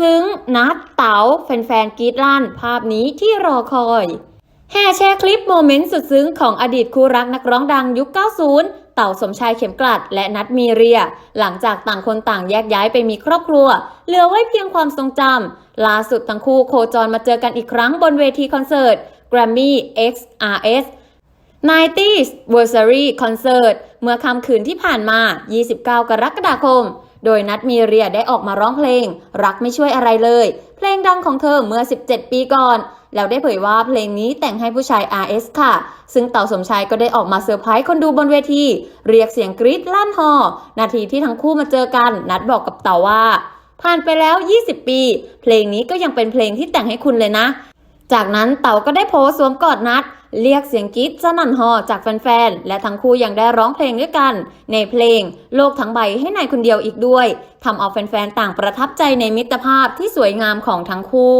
ซึ้ง นัดเต๋าแฟนๆกรีดลั่น ภาพนี้ที่รอคอยแห่แชร์คลิปโมเมนต์สุดซึ้งของอดีตคู่รักนักร้องดังยุค 90 เต่าสมชายเข็มกลัด และนัดมีเรีย หลังจากต่างคนต่างแยกย้ายไปมีครอบครัว เหลือไว้เพียงความทรงจำล่าสุดทั้งคู่โคจรมาเจอกันอีกครั้งบนเวทีคอนเสิร์ต Grammy XRS 90s Versary Concert เมื่อค่ำคืนที่ผ่านมา 29 กรกฎาคม โดยนัดมีเรียได้ออกมาร้องเพลง รักไม่ช่วยอะไรเลย เพลงดังของเธอเมื่อ 17 ปีก่อน แล้วได้เผยว่าเพลงนี้แต่งให้ผู้ชาย RS ค่ะ ซึ่งเต่าสมชายก็ได้ออกมาเซอร์ไพรส์คนดูบนเวที เรียกเสียงกรี๊ดลั่นฮอ นาทีที่ทั้งคู่มาเจอกัน นัดบอกกับเต่าว่า ผ่านไปแล้ว 20 ปี เพลงนี้ก็ยังเป็นเพลงที่แต่งให้คุณเลยนะ จากนั้นเต๋าก็ได้โพสต์สวมกอดนัด เรียกเสียงกรี๊ดสนั่นฮอจากแฟนๆ และทั้งคู่ยังได้ร้องเพลงด้วยกัน ในเพลง โลกทั้งใบให้นายคนเดียวอีกด้วยทำเอาแฟนๆ ต่างประทับใจในมิตรภาพที่สวยงามของทั้งคู่